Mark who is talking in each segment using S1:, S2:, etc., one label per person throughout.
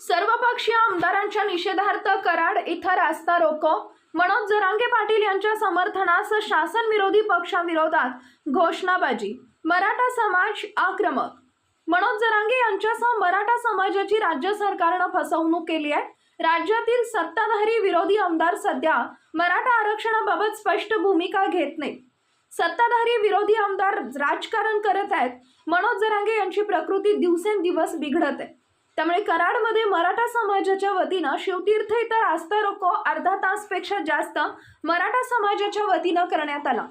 S1: सर्वपक्षीय आमदारांच्या निषेधार्थ कराड इथं रास्ता रोको. मनोज जरांगे पाटील यांच्या समर्थनास शासन विरोधी पक्षाविरोधात घोषणाबाजी. मराठा समाज आक्रमक. मनोज जरांगे यांच्यासह मराठा समाजाची राज्य सरकारनं फसवणूक केली आहे. राज्यातील सत्ताधारी विरोधी आमदार सध्या मराठा आरक्षणाबाबत स्पष्ट भूमिका घेत नाही सत्ताधारी विरोधी आमदार राजकारण करत आहेत. मनोज जरांगे यांची प्रकृती दिवसेंदिवस बिघडत आहे. त्यामुळे कराडमध्ये मराठा समाजाच्या वतीनं शिवतीर्थ इतर आस्था रोको अर्धा तासपेक्षा जास्त मराठा समाजाच्या वतीनं करण्यात आला.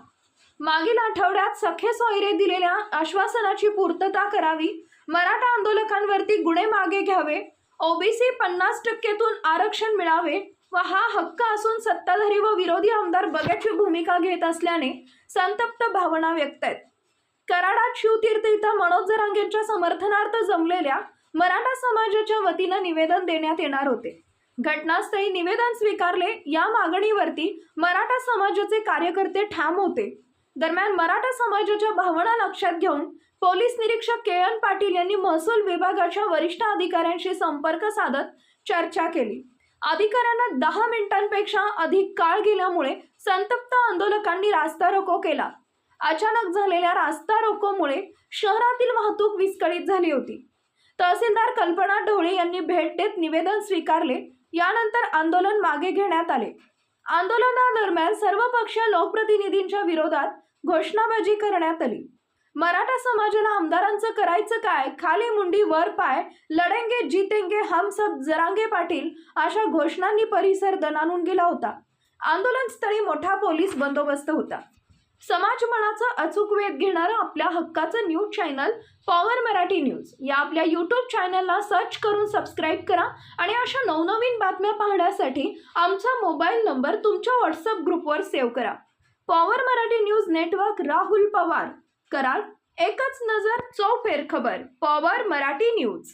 S1: मागील आठवड्यात सखे सोयरे दिलेल्या आश्वासनाची पूर्तता करावी मराठा आंदोलकांवरती गुन्हे मागे घ्यावे ओबीसी पन्नास टक्केतून आरक्षण मिळावे व हा हक्क असून सत्ताधारी व विरोधी आमदार बघ्याची भूमिका घेत असल्याने संतप्त भावना व्यक्त आहेत. कराडात शिवतीर्थ इथं मनोज जरांगेंच्या समर्थनार्थ जमलेल्या मराठा समाजाच्या वतीनं निवेदन देण्यात येणार होते. घटनास्थळी निवेदन स्वीकारले या मागणीवरती मराठा समाजाचे कार्यकर्ते ठाम होते. दरम्यान मराठा समाजाच्या भावना लक्षात घेऊन पोलीस निरीक्षक के एन पाटील यांनी महसूल विभागाच्या वरिष्ठ अधिकाऱ्यांशी संपर्क साधत चर्चा केली. अधिकाऱ्यांना दहा मिनिटांपेक्षा अधिक काळ गेल्यामुळे संतप्त आंदोलकांनी रास्ता रोको केला. अचानक झालेल्या रास्ता रोकोमुळे शहरातील वाहतूक विस्कळीत झाली होती. तहसीलदार कल्पना ढोळे यांनी भेट देत निवेदन स्वीकारले. यानंतर आंदोलन मागे घेण्यात आले. आंदोलनादरम्यान सर्व पक्षीय लोकप्रतिनिधींच्या विरोधात घोषणाबाजी करण्यात आली. मराठा समाजाला आमदारांचं करायचं काय? खाली मुंडी वर पाय लढेंगे जितेंगे हम सब जरांगे पाटील अशा घोषणांनी परिसर दणानून गेला होता. आंदोलनस्थळी मोठा पोलीस बंदोबस्त होता. समाज मनाचा अचूक वेध घेणारं आपल्या हक्काचं news channel power Marathi news. या आपल्या यूट्यूब चॅनलला सर्च करून सबस्क्राईब करा आणि अशा नवनवीन बातम्या पाहण्यासाठी आमचा मोबाईल नंबर तुमच्या व्हॉट्सअप ग्रुपवर सेव्ह करा. Power Marathi news network Rahul Pawar. Karad एकच नजर चौफेर खबर. Power Marathi news.